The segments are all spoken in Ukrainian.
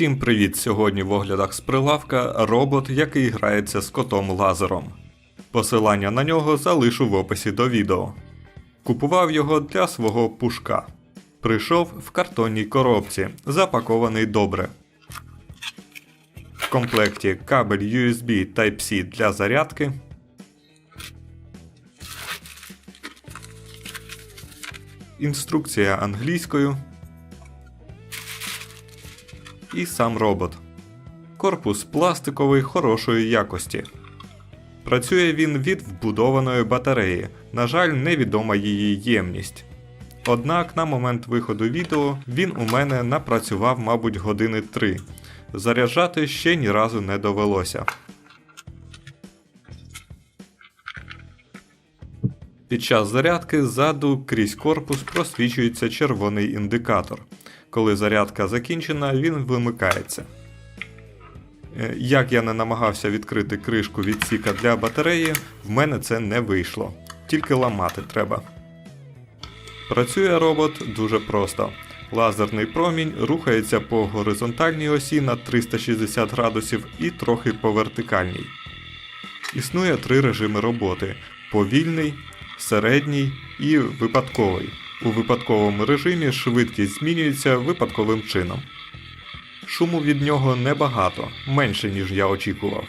Всім привіт! Сьогодні в оглядах з прилавка робот, який грається з котом лазером. Посилання на нього залишу в описі до відео. Купував його для свого пушка. Прийшов в картонній коробці, запакований добре. В комплекті кабель USB Type-C для зарядки. Інструкція англійською і сам робот. Корпус пластиковий хорошої якості. Працює він від вбудованої батареї, на жаль, невідома її ємність. Однак на момент виходу відео він у мене напрацював, мабуть, години 3. Заряджати ще ні разу не довелося. Під час зарядки ззаду крізь корпус просвічується червоний індикатор. Коли зарядка закінчена, він вимикається. Е, Як я не намагався відкрити кришку відсіка для батареї, в мене це не вийшло. Тільки ламати треба. Працює робот дуже просто. Лазерний промінь рухається по горизонтальній осі на 360 градусів і трохи по вертикальній. Існує три режими роботи: повільний, середній і випадковий. У випадковому режимі швидкість змінюється випадковим чином. Шуму від нього небагато, менше ніж я очікував.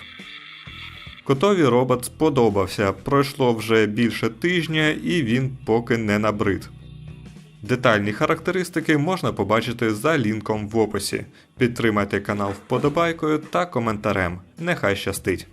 Котові робот сподобався, пройшло вже більше тижня і він поки не набрид. Детальні характеристики можна побачити за лінком в описі. Підтримайте канал вподобайкою та коментарем. Нехай щастить!